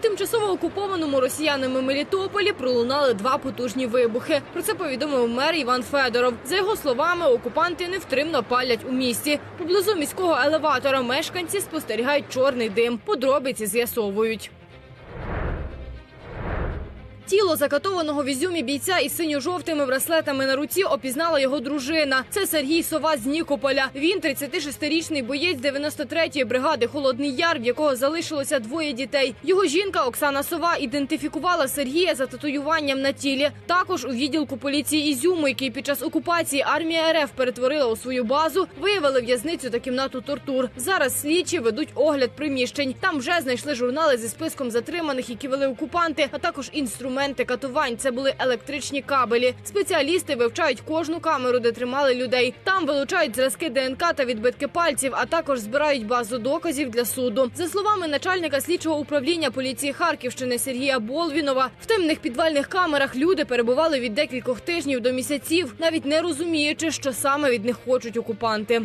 Тимчасово окупованому росіянами Мелітополі пролунали два потужні вибухи. Про це повідомив мер Іван Федоров. За його словами, окупанти невтримно палять у місті. Поблизу міського елеватора мешканці спостерігають чорний дим. Подробиці з'ясовують. Тіло закатованого в Ізюмі бійця із синьо-жовтими браслетами на руці опізнала його дружина. Це Сергій Сова з Нікополя. Він 36-річний боєць 93-ї бригади Холодний Яр, в якого залишилося двоє дітей. Його жінка Оксана Сова ідентифікувала Сергія за татуюванням на тілі. Також у відділку поліції Ізюму, який під час окупації армія РФ перетворила у свою базу, виявили в'язницю та кімнату тортур. Зараз слідчі ведуть огляд приміщень. Там вже знайшли журнали зі списком затриманих, які вели окупанти, а також інструменти катувань. Це були електричні кабелі. Спеціалісти вивчають кожну камеру, де тримали людей. Там вилучають зразки ДНК та відбитки пальців, а також збирають базу доказів для суду. За словами начальника слідчого управління поліції Харківщини Сергія Болвінова, в темних підвальних камерах люди перебували від декількох тижнів до місяців, навіть не розуміючи, що саме від них хочуть окупанти.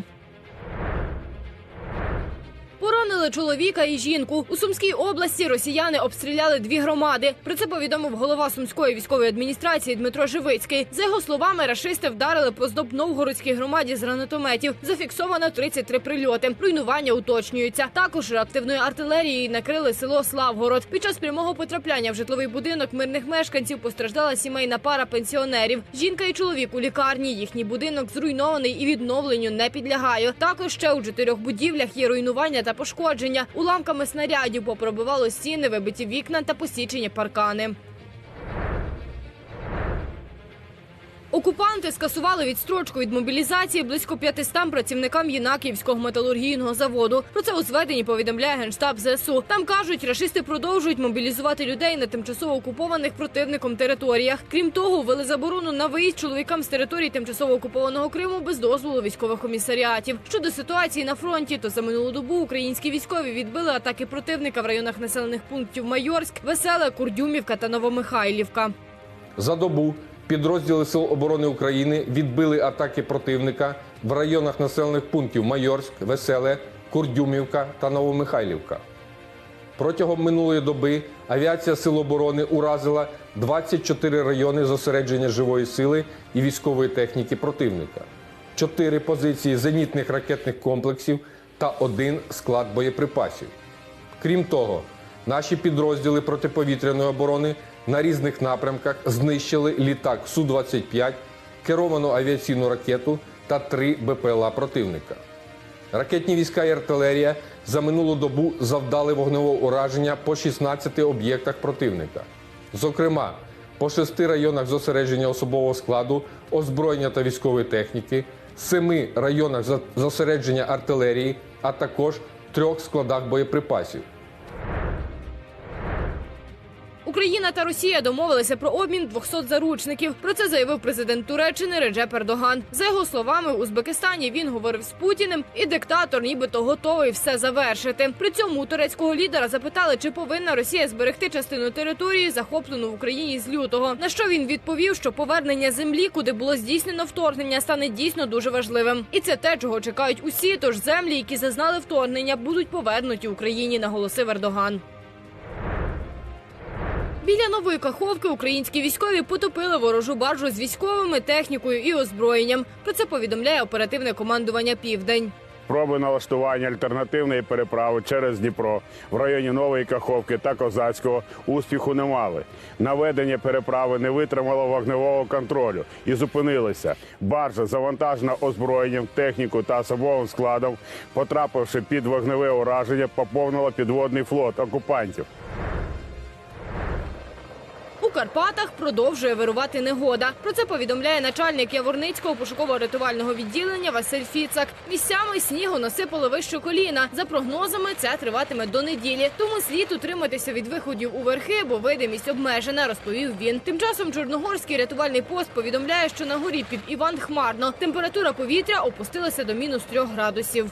Поранили чоловіка і жінку. У Сумській області росіяни обстріляли дві громади. Про це повідомив голова Сумської військової адміністрації Дмитро Живицький. За його словами, рашисти вдарили по Здоб-Новгородській громаді з гранатометів. Зафіксовано 33 прильоти. Руйнування уточнюються. Також реактивною артилерією накрили село Славгород. Під час прямого потрапляння в житловий будинок мирних мешканців постраждала сімейна пара пенсіонерів. Жінка і чоловік у лікарні. Їхній будинок зруйнований і відновленню не підлягає. Також ще у чотирьох будівлях є руйнування та пошкодження. Уламками снарядів попробивало стіни, вибиті вікна та посічені паркани. Окупанти скасували відстрочку від мобілізації близько 500 працівникам Єнаківського металургійного заводу. Про це у зведенні повідомляє генштаб ЗСУ. Там кажуть, рашисти продовжують мобілізувати людей на тимчасово окупованих противником територіях. Крім того, ввели заборону на виїзд чоловікам з території тимчасово окупованого Криму без дозволу військових комісаріатів. Щодо ситуації на фронті, то за минулу добу українські військові відбили атаки противника в районах населених пунктів Майорськ, Веселе, Курдюмівка та Новомихайлівка. За добу підрозділи Сил оборони України відбили атаки противника в районах населених пунктів Майорськ, Веселе, Курдюмівка та Новомихайлівка. Протягом минулої доби авіація Сил оборони уразила 24 райони зосередження живої сили і військової техніки противника, 4 позиції зенітних ракетних комплексів та один склад боєприпасів. Крім того, наші підрозділи протиповітряної оборони на різних напрямках знищили літак Су-25, керовану авіаційну ракету та три БПЛА противника. Ракетні війська і артилерія за минулу добу завдали вогневого ураження по 16 об'єктах противника. Зокрема, по шести районах зосередження особового складу, озброєння та військової техніки, семи районах зосередження артилерії, а також трьох складах боєприпасів. Україна та Росія домовилися про обмін 200 заручників. Про це заявив президент Туреччини Реджеп Ердоган. За його словами, у Узбекистані він говорив з Путіним, і диктатор нібито готовий все завершити. При цьому у турецького лідера запитали, чи повинна Росія зберегти частину території, захоплену в Україні з лютого. На що він відповів, що повернення землі, куди було здійснено вторгнення, стане дійсно дуже важливим. І це те, чого чекають усі. Тож землі, які зазнали вторгнення, будуть повернуті Україні, наголосив Ердоган. Біля нової каховки українські військові потопили ворожу баржу з військовими технікою і озброєнням. Про це повідомляє оперативне командування Південь. Спроби налаштування альтернативної переправи через Дніпро в районі Нової Каховки та Козацького успіху не мали. Наведення переправи не витримало вогневого контролю і зупинилися. Баржа, завантажена озброєнням, техніку та особовим складом, потрапивши під вогневе ураження, поповнила підводний флот окупантів. Карпатах продовжує вирувати негода. Про це повідомляє начальник Яворницького пошуково-рятувального відділення Василь Фіцак. Місцями снігу насипало вище коліна. За прогнозами, це триватиме до неділі. Тому слід утриматися від виходів у верхи, бо видимість обмежена, розповів він. Тим часом Чорногорський рятувальний пост повідомляє, що на горі під Іван хмарно. Температура повітря опустилася до мінус трьох градусів.